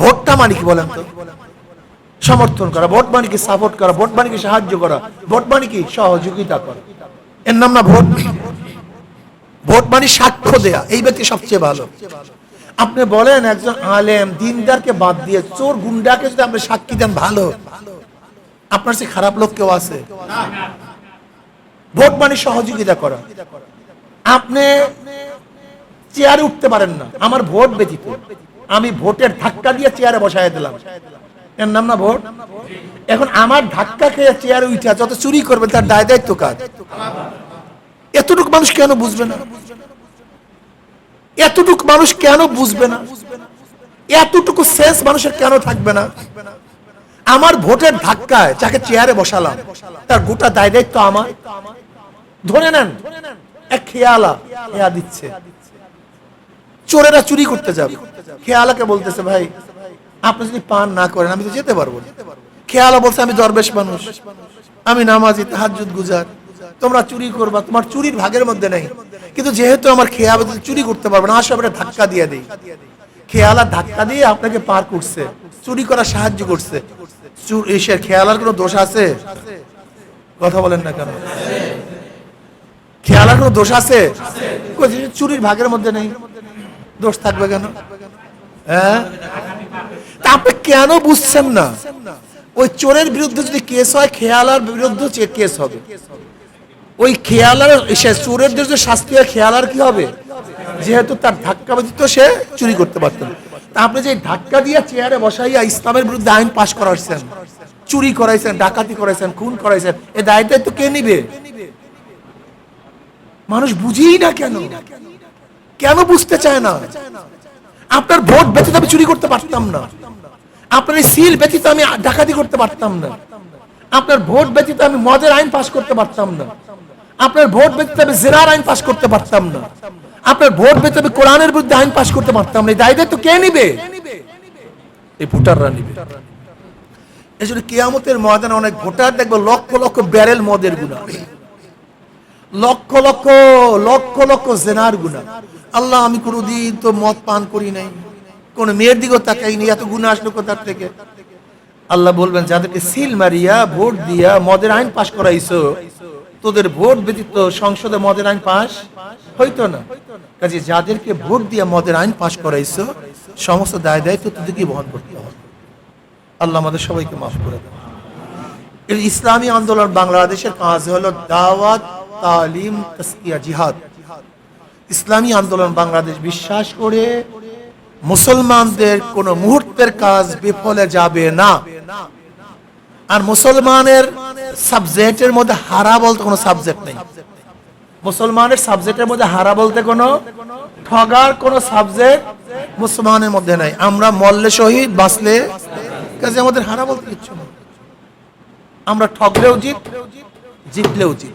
ভোটটা মানে কি বলেন তো? সমর্থন করা, ভোট মানে কি সাপোর্ট করা, ভোট মানে কি সাহায্য করা, ভোট মানে কি সহযোগিতা করা। এর নাম না ভোট। ভোট মানে সাক্ষ্য দেয়া, এই ব্যক্তি সবচেয়ে ভালো। আপনি বলেন একজন আলেম, দিনদারকে বাদ দিয়ে চোর গুন্ডাকে যদি আপনি সাক্ষী দেন, ভালো। আপনার সে খারাপ লোক কেউ আছে? ভোট মানে সহযোগিতা করা। আপনি চেয়ারে উঠতে পারেন না, আমার ভোট ব্যতীত। আমি ভোটের ধাক্কা দিয়ে চেয়ারে বসায় দিলাম। এর নাম না ভোট? এখন আমার ধাক্কা খেয়ে চেয়ারে উঠে যত চুরি করবে, তার দায় দায়িত্ব কাজ এতটুকু মানুষ কেন বুঝবে না? এতটুকু মানুষ কেন বুঝবে না? এতটুকু সেন্স মানুষের কেন থাকবে না? আমার ভোটের ধাক্কায় যাকে চেয়ারে বসালাম, তার গোটা দায় দায়িত্ব আমার। ধরে নেন, এক খেয়ালা খেয়া দিচ্ছে। চোরেরা চুরি করতে যাবে। খেয়ালাকে বলতেছে, ভাই, আপনি যদি পান না করেন, আমি তো যেতে পারব খেয়ালা বলছে, আমি দরবেশ মানুষ। আমি নামাজি, তাহাজ্জুদ, গুজার। তোমরা চুরি করবা, তোমার চুরির ভাগের মধ্যে নেই। কিন্তু যেহেতু আমার খেয়া চুরি করতে পারবে না, আসো আমরা ধাক্কা দিয়ে দেই। খেয়ালা ধাক্কা দিয়ে আপনাকে পার করছে। চুরি করা সাহায্য করছে। এসে খেয়ালার কোনো দোষ আছে? কথা বলেন না কেন? খেয়ালার কোনো দোষ আছে? চুরির ভাগের মধ্যে নেই। দোষ থাকবে কেন? হ্যাঁ? তা আপনি কেন বুঝছেন না? ওই চোরের বিরুদ্ধে যদি কেস হয়, খেয়ালার বিরুদ্ধে কেস হবে। ওই খেয়ালার, সে চোরের যে শাস্তি হয়, খেয়ালার কি হবে? যেহেতু তার ধাক্কা ব্যতীত সে চুরি করতে পারতেন তা আপনি যে ধাক্কা দিয়ে চেয়ারে বসাইয়া ইসলামের বিরুদ্ধে আইন পাশ করাচ্ছেন চুরি করাইছেন, ডাকাতি করাইছেন, খুন করাইছেন, এ দায় দায়িত্ব কে নিবে? মানুষ বুঝেই না কেন? কেন বুঝতে চায় না? আপনার ভোট ব্যতীত আমি চুরি করতে পারতাম না। আপনার এই সিল ব্যতীত আমি ডাকাতি করতে পারতাম না। আপনার ভোট ব্যতীত আমি মদের আইন পাশ করতে পারতাম না। আপনার ভোট ব্যতীত আমি জেনার আইন পাশ করতে পারতাম না। আপনার ভোট ব্যতীত আমি কোরআনের বিরুদ্ধে আইন পাশ করতে পারতাম না। এই দায় দায়িত্ব কে নিবে? এই ভোটাররা নিবে। এই জন্য কেয়ামতের ময়দানে অনেক ভোটার দেখব লক্ষ লক্ষ ব্যারেল মদের গুণা। লক্ষ লক্ষ লক্ষ লক্ষ জেনার গুণা। আল্লাহ, আমি কোনোদিন তো মদ পান করি নাই। কোন মেয়ের দিকেও তাকাইনি, এত গুণা আসলো কোথার থেকে? আল্লাহ বলবেন, যাদেরকে সিল মারিয়া, ভোট দিয়া মদের আইন পাশ করাইছো, তোদের ভোট ব্যতীত সংসদে মদের আইন পাশ হইতো না। কাজে যাদেরকে ভোট দিয়া মদের আইন পাশ করাইছো, সমস্ত দায় দায়িত্ব তোদেরকে বহন করতে হবে। আল্লাহ আমাদের সবাইকে মাফ করে দেন। ইসলামী আন্দোলন বাংলাদেশের কাজ হলো দাওয়াত তালিম, তসকিয়া, জিহাদ। ইসলামী আন্দোলন বাংলাদেশ বিশ্বাস করে মুসলমানদের কোন মুহূর্তের কাজ বিফলে যাবে না। আর মুসলমানের সাবজেক্টের মধ্যে হারা বলতে কোনো সাবজেক্ট নেই। মুসলমানের সাবজেক্টের মধ্যে হারা বলতে কোনো ঠগার কোনো সাবজেক্ট মুসলমানের মধ্যে নাই। আমরা মল্লে শহীদ, বাঁচলে কাজে আমাদের হারা বলতে কিচ্ছু নেই। আমরা ঠগলেও জিত, জিতলেও জিত।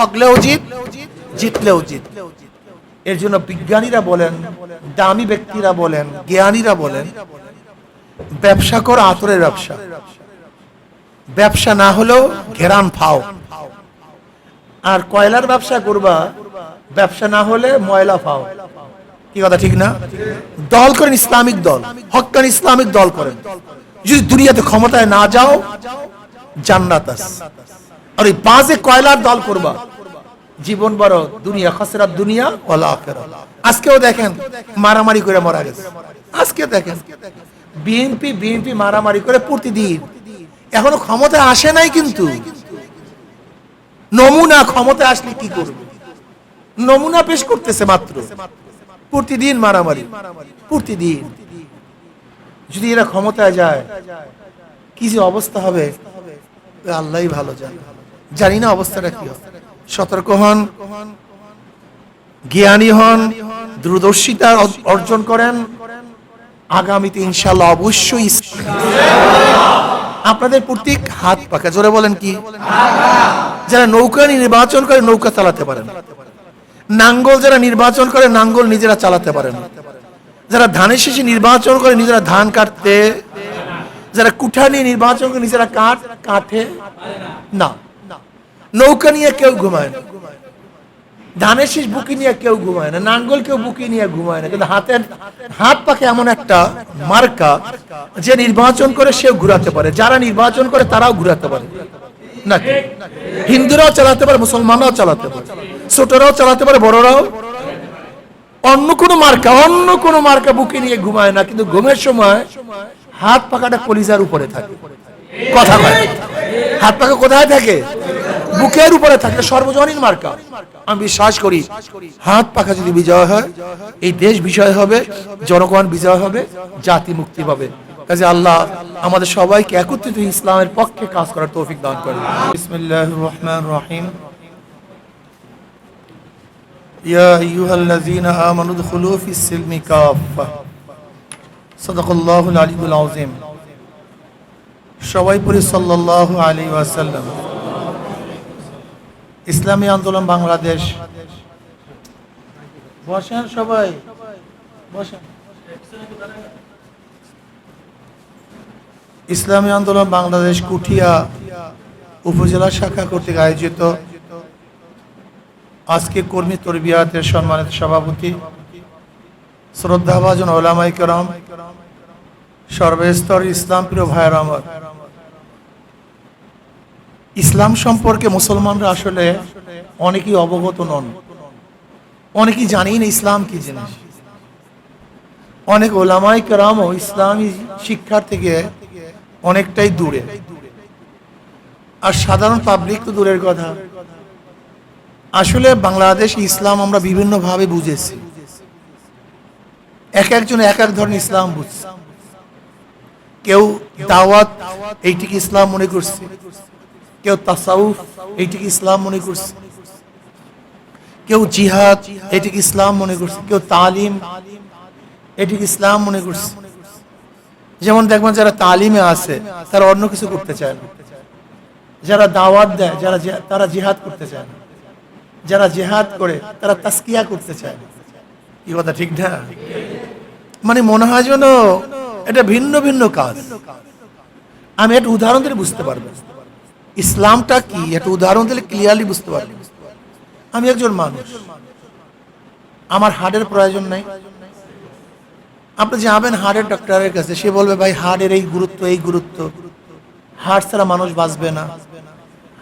ঠগলেও জিত জিতলেও জিত এর জন্য বিজ্ঞানীরা বলেন, দামি ব্যক্তিরা বলেন, জ্ঞানীরা বলেন, ব্যবসা কর আতরের ব্যবসা। ব্যবসা না হলেও ঘেরান ফাও। আর কয়লার ব্যবসা করবা, ব্যবসা না হলে ময়লা ফাও। কি কথা, ঠিক না? দল করেন ইসলামিক দল, হকান ইসলামিক দল করেন। যদি দুনিয়াতে ক্ষমতায় না যাও, জান্নাত আর ওই বাজে কয়লার দল করবা জীবন বড়, দুনিয়া, খসরাত দুনিয়া ওয়ালা আখিরাত। আজকেও দেখেন, মারামারি করে মারা গেছে। আজকে দেখেন, বিএনপি বিএনপি মারামারি করে প্রতিদিন। এখনও ক্ষমতায় আসে নাই কিন্তু। নমুনা ক্ষমতায় আসলে কি করবে? নমুনা পেশ করতেছে মাত্র। প্রতিদিন মারামারি, প্রতিদিন। যদি এরা ক্ষমতায় যায়, কি যে অবস্থা হবে? আল্লাহই ভালো জানে। জানি না অবস্থাটা কি হবে। সতর্ক হন, জ্ঞানী হন, দূরদর্শিতা অর্জন করেন। আগামীতে ইনশাল্লাহ অবশ্যই আপনাদের প্রতীক হাত পাকা। জোরে বলেন কি? যারা নৌকা নির্বাচন করে নৌকা চালাতে পারেন। নাঙ্গল যারা নির্বাচন করে নাঙ্গল নিজেরা চালাতে পারেন। যারা ধানের শেষে নির্বাচন করে নিজেরা ধান কাটতে যারা কুঠা নিয়ে নির্বাচন করে নিজেরা কাঠ কাঠে না। নৌকা নিয়ে কেউ ঘুমায় না। ধানের শীষ বুকি নিয়ে কেউ ঘুমায় না নাঙ্গল কেউ বুকি নিয়ে ঘুমায় না। কিন্তু হাতের, হাত পাকে এমন একটা মার্কা যে নির্বাচন করে সেও ঘুরাতে পারে। যারা নির্বাচন করে তারাও ঘুরাতে পারে। নাকি? হিন্দুরাও চালাতে পারে, মুসলমানরাও চালাতে পারে। ছোটরাও চালাতে পারে, বড়রাও। অন্য কোনো মার্কা, অন্য কোনো মার্কা বুকে নিয়ে ঘুমায় না। কিন্তু ঘুমের সময় হাত পাকাটা কলিজার উপরে থাকে। কথা হাত পাকা কোথায় থাকে? বুকের উপরে থাকে সর্বজনীন মার্কা আমি বিশ্বাস করি হাত পাকা যদি বিজয় হয় এই দেশ বিজয় হবে জনগণ বিজয় হবে জাতি মুক্তি পাবে কাজে আল্লাহ আমাদের সবাইকে একত্রিত ইসলামের পক্ষে কাজ করার তৌফিক দান করে বিসমিল্লাহির রহমানির রহিম يا أيها الذين آمنوا ادخلوا في السلم كافة صدق الله العلي العظيم সবাই পড়ি সাল্লাল্লাহু আলাইহি ওয়াসাল্লাম ইসলামী আন্দোলন বাংলাদেশ। বসেন সবাই। বসেন। ইসলামী আন্দোলন বাংলাদেশ কুঠিয়া উপজেলা শাখা কর্তৃক আয়োজিত আজকে কর্মী তরবিয়াতের সম্মানিত সভাপতি, শ্রদ্ধাভাজন ওলামাই সর্বস্তর ইসলাম প্রিয় ভাইয়ের ইসলাম সম্পর্কে মুসলমানরা আসলে অনেকেই অবগত নন। অনেকেই জানেই না ইসলাম কি জিনিস। অনেক ওলামাই কেরামও ইসলামী শিক্ষার থেকে অনেকটাই দূরে। আর সাধারণ পাবলিক তো দূরের কথা। আসলে বাংলাদেশ ইসলাম আমরা বিভিন্নভাবে বুঝেছি। এক একজন এক এক ধরনের ইসলাম বুঝছে। কেউ দাওয়াত এইটিকে ইসলাম মনে করছে। কেউ তাসাউফ, এইটিকে ইসলাম মনে করছে। কেউ জিহাদ এটিকে ইসলাম মনে করছে। কেউ তালিম এটিকে ইসলাম মনে করছে। যেমন দেখবেন যারা তালিমে আছে, তারা অন্য কিছু করতে চায় না। যারা দাওয়াত দেয়, যারা তারা জিহাদ করতে চায় না। যারা জেহাদ করে, তারা তাস্কিয়া করতে চায় না। কি কথা, ঠিক না? মানে মনে হয় যেন এটা ভিন্ন ভিন্ন কাজ। আমি একটা উদাহরণ দিলে বুঝতে পারবেন। ইসলামটা কি? একটা উদাহরণ দিলে ক্লিয়ারলি বুঝতে পারবেন আমি একজন মানুষ। আমার হার্টের প্রয়োজন নাই। আপনি যাবেন হার্টের ডক্টরের কাছে, সে বলবে, ভাই হার্টের এই গুরুত্ব এই গুরুত্ব। হার্ট ছাড়া মানুষ বাঁচবে না।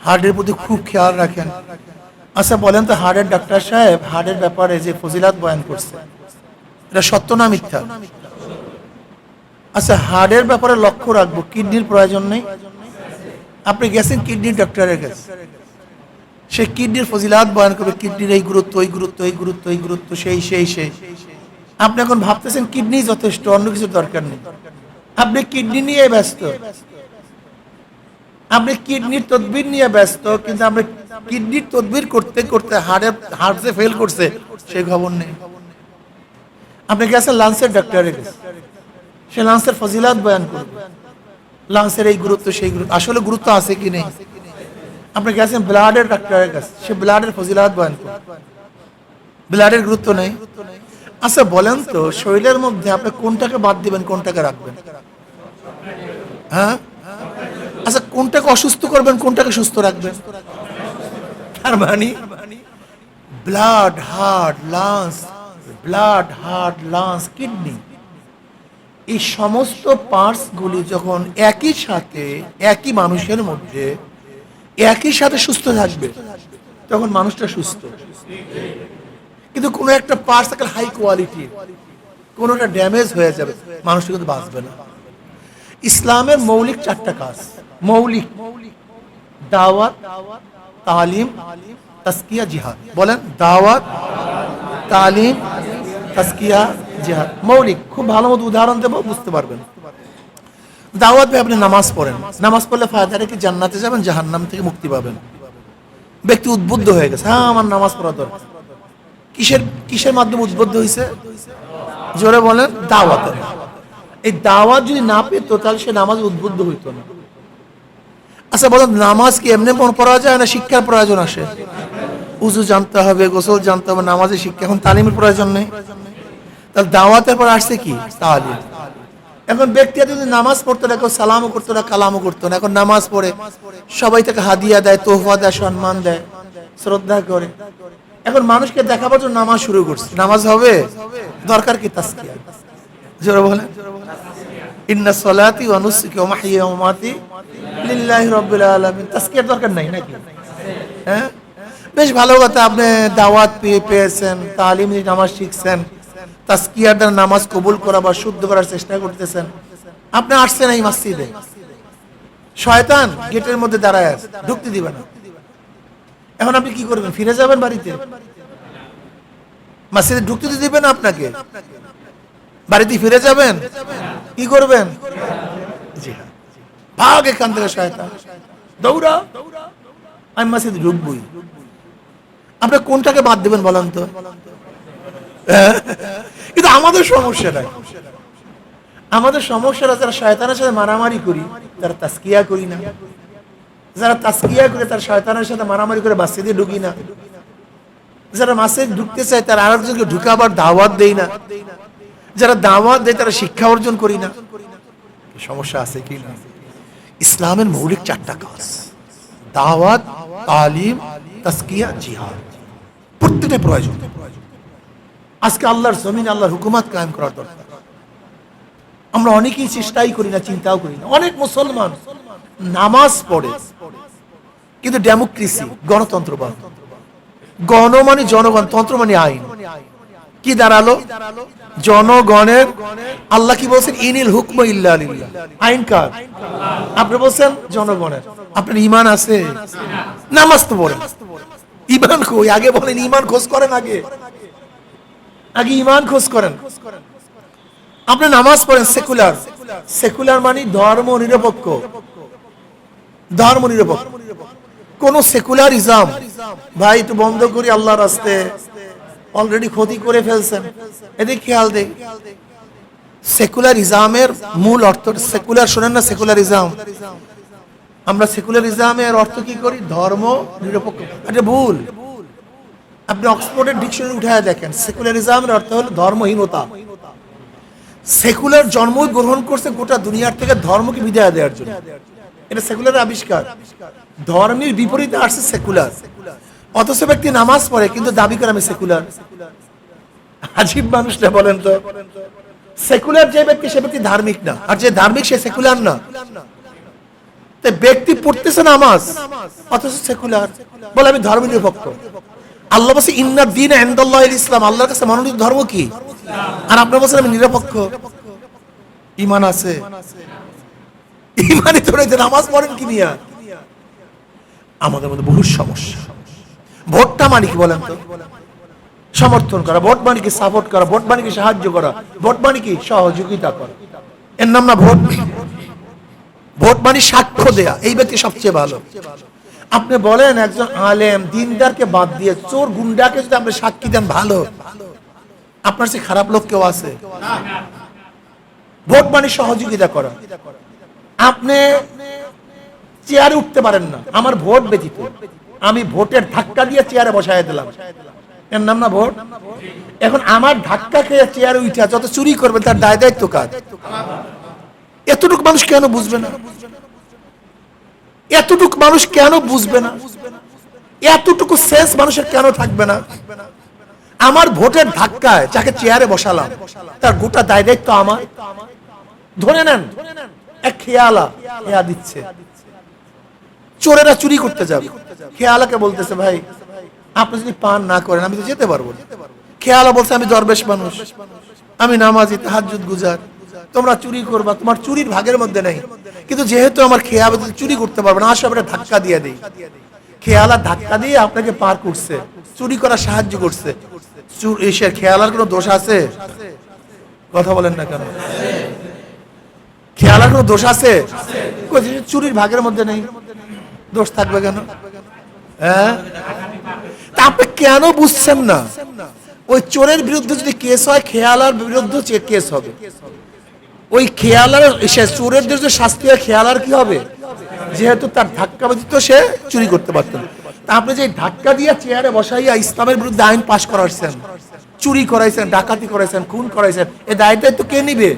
হার্টের প্রতি খুব খেয়াল রাখেন। আচ্ছা বলেন তো হার্টের ডাক্তার সাহেব হার্টের ব্যাপারে যে ফজিলাত বয়ান করছে, এটা সত্য না মিথ্যা? আচ্ছা হার্টের ব্যাপারে লক্ষ্য রাখব। কিডনির প্রয়োজন নেই। আপনি গেছেন কিডনির ডক্টরের কাছে। সে কিডনির ফজিলাত বয়ান করবে, কিডনির এই গুরুত্ব এই গুরুত্ব এই গুরুত্ব এই গুরুত্ব, সেই সেই সেই। আপনি এখন ভাবতেছেন কিডনি যথেষ্ট, অন্য কিছু দরকার নেই। আপনি কিডনি নিয়ে ব্যস্ত। আপনি কিডনির তদবির নিয়ে ব্যস্ত, কিন্তু আপনি কিডনির তদবির করতে করতে হার্টের হার্ট যে ফেল করছে সেই খবর নেই। আপনি গেছেন লান্সের ডাক্তারের কাছে। সে লান্সের ফজিলাত বয়ান করবে। লান্সের এই গুরুত্ব, সেই গুরুত্ব। আসলে গুরুত্ব আছে কি নেই? আপনি গেছেন ব্লাডের ডাক্তারের কাছে। সে ব্লাডের ফজিলাত বয়ান করবে ব্লাডের গুরুত্ব নেই। আচ্ছা বলেন তো, শরীরের মধ্যে আপনি কোনটাকে বাদ দিবেন, কোনটাকে রাখবেন? হ্যাঁ? আচ্ছা কোনটাকে অসুস্থ করবেন, কোনটাকে সুস্থ রাখবেন? তার মানে blood, heart, lungs, blood, heart, lungs, kidney. এই সমস্ত পার্টস গুলি যখন একই সাথে, একই মানুষের মধ্যে, একই সাথে সুস্থ থাকবে, তখন মানুষটা সুস্থ। কিন্তু কোনো একটা পার্টস একটা হাই কোয়ালিটি কোনোটা ড্যামেজ হয়ে যাবে, মানুষটা কিন্তু বাঁচবে না। ইসলামের মৌলিক চারটা কাজ, মৌলিক দাওয়াত, তালিম তাস্কিয়া জিহাদ। বলেন, দাওয়াত, তালিম তাস্কিয়া জিহাদ মৌলিক, খুব ভালো মতো উদাহরণ দেবো, বুঝতে পারবেন। দাওয়াত আপনি নামাজ পড়েন। নামাজ পড়লে ফায়দারে কি? জান্নাতে যাবেন, জাহান্নাম থেকে মুক্তি পাবেন। ব্যক্তি উদ্বুদ্ধ হয়ে গেছে হ্যাঁ আমার নামাজ পড়া দরকার। কিসের কিসের মাধ্যমে উদ্বুদ্ধ হয়েছে জোরে বলেন, দাওয়াতের। এই দাওয়াত যদি না পেত, তাহলে সে নামাজ উদ্বুদ্ধ হইতো না। আচ্ছা বলেন, নামাজ কি এমনি পড়া যায় না শিক্ষার প্রয়োজন আসে? উজু জানতে হবে, গোসল জানতে হবে, নামাজের শিক্ষা, এখন তালিমের প্রয়োজন নেই? তাহলে দাওয়াতের পর আসছে কি? তালিম এখন ব্যক্তি যদি নামাজ পড়তো না কেউ সালামও করতো না, কালামও করতো না। এখন নামাজ পড়ে, সবাই তাকে হাদিয়া দেয়, তোহফা দেয়, সম্মান দেয়, শ্রদ্ধা করে। এখন মানুষকে দেখাবার জন্য নামাজ শুরু করছে। নামাজ হবে? দরকার কি তাস্কিয়া জোরে বলে ইন্না সলাতি ওয়া নুসুকি ওয়া লিল্লাহি রাব্বিল আলামিন। তাস্কিয়ার দরকার নাই নাকি? হ্যাঁ? বেশ ভালো কথা, আপনি দাওয়াত পেয়ে পেয়েছেন, তালিম নামাজ শিখছেন। তাস্কিয়ার দ্বারা নামাজ কবুল করা বা শুদ্ধ করার চেষ্টা করতেছেন। আপনি আসছেন এই মসজিদে। শয়তান গেটের মধ্যে দাঁড়ায় আছে, ঢুকতে দিবে না। এখন আপনি কি করবেন? ফিরে যাবেন বাড়িতে? মসজিদে ঢুকতে দিবে না আপনাকে। বাড়িতে ফিরে যাবেন? কি করবেন? হ্যাঁ। ভাগ এখান থেকে শয়তান। দৌড়া। আমি মসজিদে ঢুকবই। আপনি কোনটাকে বাদ দেবেন বলেন তো? কিন্তু আমাদের সমস্যাটা কি? আমাদের সমস্যাটা যারা শয়তানের সাথে মারামারি করি, তারা তাস্কিয়া করি না। যারা তাস্কিয়া করে তার শয়তানের সাথে মারামারি করে বাসে দিয়ে ঢুকি না। যারা মাসে ঢুকতে চায়, তারা আরেকজনকে ঢুকাবার দাওয়াত দেই না। যারা দাওয়াত দেয়, তারা শিক্ষা অর্জন করি না। সমস্যা আছে কি না? ইসলামের মৌলিক চারটা কাজ। দাওয়াত, তালিম তাস্কিয়া জিহাদ। প্রত্যেকটা প্রয়োজন। আজকে আল্লাহর জমিন, আল্লাহর হুকুমাত কায়েম করার দরকার। আমরা অনেকেই চেষ্টাই করি না, চিন্তাও করি না। অনেক মুসলমান নামাজ পড়ে, কিন্তু ডেমোক্রেসি গণতন্ত্রবাদ গণ মানে জনগণ, তন্ত্র মানে আইন। কি দাঁড়াল? জনগণের, আল্লাহ কি বলছেন? ইনিল হুকম ইল্লা আইন কার? আপনি বলছেন জনগণের। আপনার ইমান আছে? নামাজ তো পড়েন। ইমান কই আগে বলেন, ইমান খোঁজ করেন আগে। আগে ইমান খোঁজ করেন। আপনি নামাজ পড়েন সেকুলার। সেকুলার মানে ধর্ম নিরপেক্ষ। ধর্ম নিরপেক্ষ। কোন সেকুলারিজম। ভাই, একটু বন্ধ করি আল্লাহর রাস্তে। অলরেডি ক্ষতি করে ফেলছেন। এদিকে খেয়াল দেই সেকুলারিজমের মূল অর্থ সেকুলার, শোনেন না সেকুলারিজম। আমরা সেকুলারিজমের অর্থ কি করি? ধর্ম নিরপেক্ষ। এটা ভুল। আপনি অক্সফোর্ডের ডিকশনারি উঠায় দেখেন। সেকুলারিজমের অর্থ হলো ধর্মহীনতা। সেকুলার জন্ম গ্রহণ করছে গোটা দুনিয়ার থেকে ধর্মকে বিদায় দেওয়ার জন্য। এটা সেকুলার আবিষ্কার। ধর্মের বিপরীতে আসছে সেকুলার। অথচ ব্যক্তি নামাজ পড়ে, কিন্তু দাবি করে আমি সেকুলার। আজীব মানুষটা বলেন তো। সেকুলার যে ব্যক্তি, সে ব্যক্তি ধার্মিক না। আর যে ধার্মিক, সে সেকুলার না। তো ব্যক্তি পড়তেছে নামাজ, অথচ সেকুলার। বলে আমি ধর্ম নিরপেক্ষ আল্লাহ বলছে, ইন্না দিন এন্দাল্লাহ ইসলাম। আল্লাহর কাছে মনোনীত ধর্ম কি? আর আপনার বলছেন, আমি নিরপেক্ষ। ইমান আছে। ইমানে ধরে নামাজ পড়েন কি নিয়া? আমাদের মধ্যে বহু সমস্যা। ভোটটা মানে কি বলেন তো। সমর্থন করা, ভোট মানে কি সাপোর্ট করা, ভোট মানে কি সাহায্য করা, ভোট মানে কি সহযোগিতা করা। এর নাম না ভোট ভোট মানে সাক্ষ্য দেয়া, এই ব্যক্তি সবচেয়ে ভালো। আপনি বলেন একজন আলেম, দিনদারকে বাদ দিয়ে চোর গুন্ডাকে যদি আপনি সাক্ষী দেন, ভালো। আপনার সে খারাপ লোক কেউ আছে? ভোট মানে সহযোগিতা করা। আপনি চেয়ারে উঠতে পারেন না, আমার ভোট ব্যতীত। আমি ভোটের ধাক্কা দিয়ে চেয়ারে বসায় দিলাম। এর নাম না ভোট? এখন আমার ধাক্কা খেয়ে চেয়ারে উঠে যত চুরি করবে, তার দায় দায়িত্ব কাজ এতটুকু মানুষ কেন বুঝবে না? এতটুকু মানুষ কেন বুঝবে না? এতটুকু সেন্স মানুষের কেন থাকবে না? আমার ভোটের ধাক্কায় যাকে চেয়ারে বসালাম, তার গোটা দায় দায়িত্ব আমার। ধরে নেন, এক খেয়ালা খেয়া দিচ্ছে। চোরেরা চুরি করতে যাবে। খেয়ালাকে বলতেছে, ভাই, আপনি যদি পান না করেন, আমি তো যেতে পারব খেয়ালা বলছে, আমি দরবেশ মানুষ। আমি নামাজি, তাহাজ্জুদ গুজার। তোমরা চুরি করবা, তোমার চুরির ভাগের মধ্যে নেই। কিন্তু যেহেতু আমার খেয়া চুরি করতে পারবে না, আসো আমরা ধাক্কা দিয়ে দেই। খেয়ালা ধাক্কা দিয়ে আপনাকে পার করছে, চুরি করার সাহায্য করছে। খেয়ালার কোনো দোষ আছে? কথা বলেন না কেন? খেয়ালার কোনো দোষ আছে? চুরির ভাগের মধ্যে নেই। দোষ থাকবে কেন? হ্যাঁ? তা আপনি কেন বুঝছেন না? ওই চোরের বিরুদ্ধে যদি কেস হয় খেয়ালার বিরুদ্ধে কেস হবে। ওই খেয়ালার, সে চোরের যে শাস্তি হয় খেয়ালার কি হবে? যেহেতু তার ধাক্কা ব্যতীত সে চুরি করতে পারতেন তা আপনি যে ধাক্কা দিয়ে চেয়ারে বসাইয়া ইসলামের বিরুদ্ধে আইন পাশ করাচ্ছেন চুরি করাইছেন, ডাকাতি করাইছেন, খুন করাইছেন, এ দায় দায়িত্ব কে নিবে?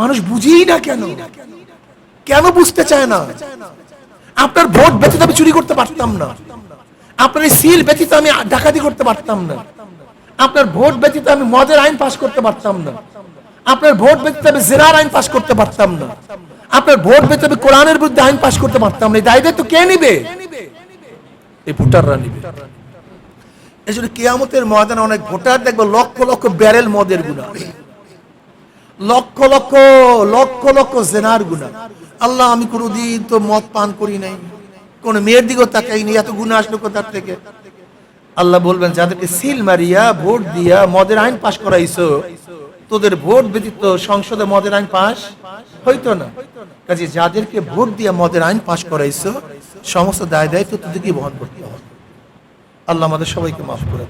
মানুষ বুঝেই না কেন? কেন বুঝতে চায় না? আপনার ভোট ব্যতীত আমি চুরি করতে পারতাম না। আপনার এই সিল ব্যতীত আমি ডাকাতি করতে পারতাম না। আপনার ভোট ব্যতীত আমি মদের আইন পাশ করতে পারতাম না। আপনার ভোট ব্যতীত আমি জেরার আইন পাশ করতে পারতাম না। আপনার ভোট ব্যতীত আমি কোরআনের বিরুদ্ধে আইন পাশ করতে পারতাম না। এই দায়িত্ব কে নিবে? এই ভোটাররা নিবে। এই জন্য কেয়ামতের ময়দানে অনেক ভোটার লক্ষ লক্ষ ব্যারেল মদের গুণা। লক্ষ লক্ষ লক্ষ লক্ষ জেনার গুণা। আল্লাহ, আমি কোনোদিন তো মদ পান করি নাই। কোন মেয়ের দিকেও তাকাইনি এত গুণা আসলো কোথার থেকে? আল্লাহ বলবেন, যাদেরকে সিল মারিয়া, ভোট দিয়া মদের আইন পাশ করাইছো তোদের ভোট ব্যতীত সংসদে মদের আইন পাশ হইতো না। কাজে যাদেরকে ভোট দিয়া মদের আইন পাশ করাইছো, সমস্ত দায় দায়িত্ব তোদেরকে বহন করতে হবে। আল্লাহ আমাদের সবাইকে মাফ করে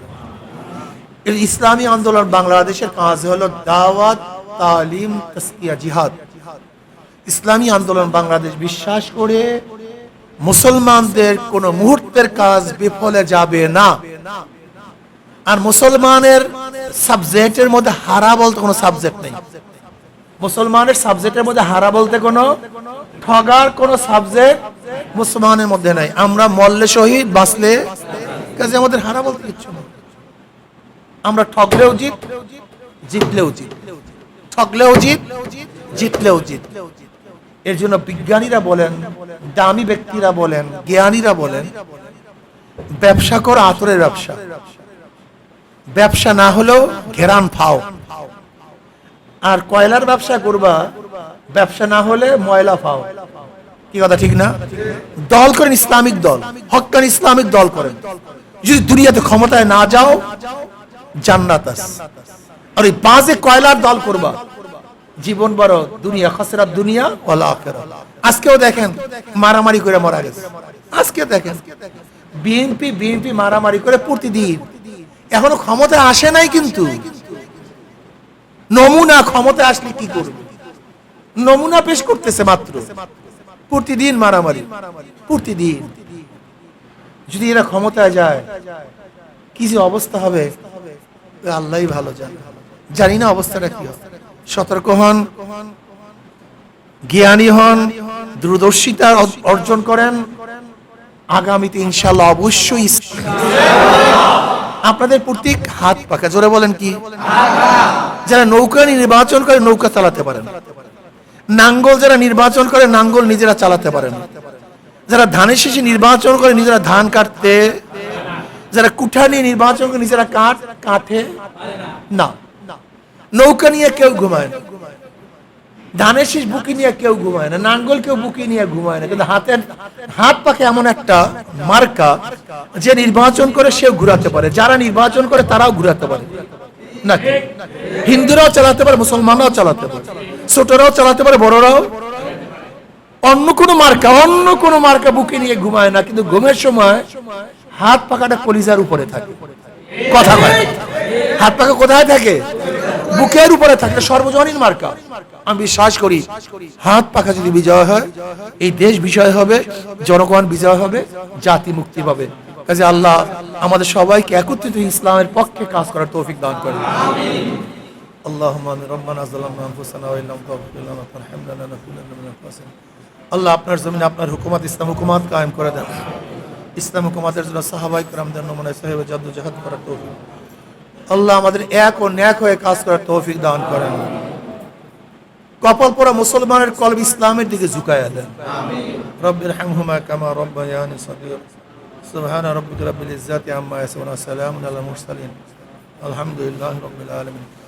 এই ইসলামী আন্দোলন বাংলাদেশের কাজ হলো দাওয়াত, তালিম তসকিয়া জিহাদ। ইসলামী আন্দোলন বাংলাদেশ বিশ্বাস করে মুসলমানদের কোন মুহূর্তের কাজ বিফলে যাবে না। আর মুসলমানের সাবজেক্টের মধ্যে হারা বলতে কোনো সাবজেক্ট নেই। মুসলমানের সাবজেক্টের মধ্যে হারা বলতে কোনো ঠগার কোনো সাবজেক্ট মুসলমানের মধ্যে নাই। আমরা মল্লে শহীদ, বাঁচলে কাজে আমাদের হারা বলতে কিচ্ছু নেই। আমরা ঠগলেও জিত, জিতলেও জিত। ঠগলেও জিত, জিতলেও জিত। এর জন্য বিজ্ঞানীরা বলেন, দামি ব্যক্তিরা বলেন, জ্ঞানীরা বলেন, ব্যবসা করো আতরের ব্যবসা। ব্যবসা না হলেও ঘেরান ফাও। আর কয়লার ব্যবসা করবা, ব্যবসা না হলে ময়লা ফাও। কি কথা, ঠিক না? দল করেন ইসলামিক দল, হকান ইসলামিক দল করেন। যদি দুনিয়াতে ক্ষমতায় না যাও, জান্নাত আর এই বাজে কয়লার দল করবা, জীবন বড়, দুনিয়া খসরা দুনিয়া আখিরাত। আজকেও দেখেন, মারামারি করে মারা গেছে। আজকে দেখেন, বিএনপি বিএনপি মারামারি করে প্রতিদিন এখনও ক্ষমতা আসে নাই কিন্তু। নমুনা ক্ষমতায় আসলে কি করবে? নমুনা পেশ করতেছে মাত্র। প্রতিদিন মারামারি। প্রতিদিন। যদি এরা ক্ষমতায় যায়, কি যে অবস্থা হবে? আল্লাহই ভালো জানে। জানি না অবস্থাটা কি হবে। সতর্ক হন, জ্ঞানী হন দূরদর্শিতা অর্জন করেন। আগামীতে ইনশাল্লাহ অবশ্যই আপনাদের প্রতীক হাত পাকা। জোরে বলেন কি? যারা নৌকা নির্বাচন করে, নৌকা চালাতে পারেন। নাঙ্গল যারা নির্বাচন করে, নাঙ্গল নিজেরা চালাতে পারেন। যারা ধানের শেষে নির্বাচন করে, নিজেরা ধান কাটতে। যারা কুঠা নিয়ে নির্বাচন করে, নিজেরা কাঠ কাঠে না। নৌকা নিয়ে কেউ ঘুমায় না। ধানের শীষ বুকি নিয়ে কেউ ঘুমায় না, নাঙ্গল কেউ বুকি নিয়ে ঘুমায় না, কিন্তু হাতের হাত পাকে এমন একটা মার্কা যে নির্বাচন করে সেও ঘুরাতে পারে, যারা নির্বাচন করে তারাও ঘুরাতে পারে। নাকি? হিন্দুরাও চালাতে পারে, মুসলমানরাও চালাতে পারে, ছোটরাও চালাতে পারে, বড়রাও। অন্য কোনো মার্কা, অন্য কোনো মার্কা বুকে নিয়ে ঘুমায় না, কিন্তু ঘুমের সময় হাত পাকাটা কলিজার উপরে থাকে। কথা হাত পাকা কোথায় থাকে? বুকের উপরে থাকে, সর্বজনীন মার্কা। আমি বিশ্বাস করি, হাত পাখা যদি বিজয় হয়, এই দেশ বিজয় হবে, জনগণ বিজয় হবে, জাতি মুক্তি পাবে। কাজে আল্লাহ আমাদের সবাইকে একত্রিত ইসলামের পক্ষে কাজ করার তৌফিক দান করে আল্লাহ আপনার জমিনে, আপনার হুকুমাত, ইসলাম হুকুমাত কায়েম করে দেন। ইসলাম হুকুমাতের জন্য সাহাবাই করামদের নমুনায় সাহেব জাদু করার তৌফিক। আল্লাহ আমাদের এক ও ন্যাক হয়ে কাজ করার তৌফিক দান করেন। কপাল পরা মুসলমানের কলব ইসলামের দিকে ঝুঁকাইয়া দেন। রব্বির হামহুমা কামা রব্বায়ানি সাদির সুবহান রব্বিকা রব্বিল ইজ্জাতি আম্মা ইয়াসিফুন সালামুন আলাল মুরসালিন। আলহামদুলিল্লাহি রব্বিল আলামিন।